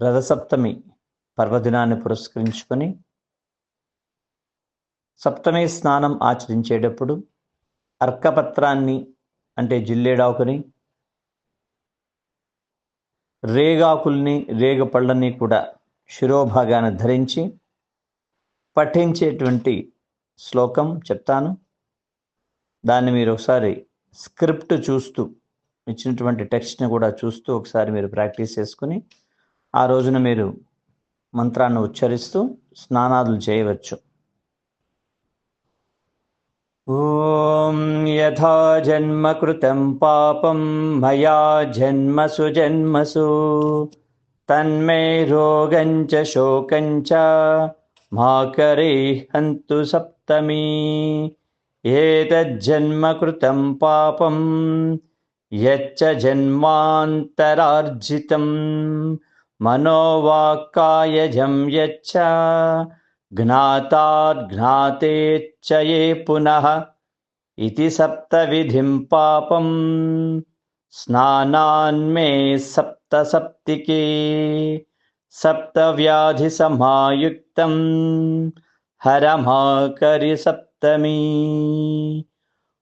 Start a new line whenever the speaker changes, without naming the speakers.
రథసప్తమి పర్వదినాన్ని పురస్కరించుకొని సప్తమి స్నానం ఆచరించేటప్పుడు అర్కపత్రాన్ని అంటే జిల్లేడాకుని రేగాకుల్ని రేగపళ్ళని కూడా శిరోభాగాన ధరించి పఠించేటువంటి శ్లోకం చెప్తాను. దాన్ని మీరు ఒకసారి స్క్రిప్ట్ చూస్తూ ఇచ్చినటువంటి టెక్స్ట్ని కూడా చూస్తూ ఒకసారి మీరు ప్రాక్టీస్ చేసుకుని ఆ రోజున మీరు మంత్రాన్ని ఉచ్చరిస్తూ స్నానాదులు చేయవచ్చు. ఓం యథా జన్మ కృతం పాపం మయా జన్మసు జన్మసు తన్మే రోగంచ శోకంచ మాకరీ హంతు సప్తమీ. ఏతజ్జన్మ కృతం పాపం యచ్చ मनोवाक्कायजं यच्च ज्ञाताद् ये पुनः इति सप्तविधिं पापम् स्नानान्मे सप्तसप्तिके सप्तव्याधिसमायुक्तं हरमाकरिसप्तमी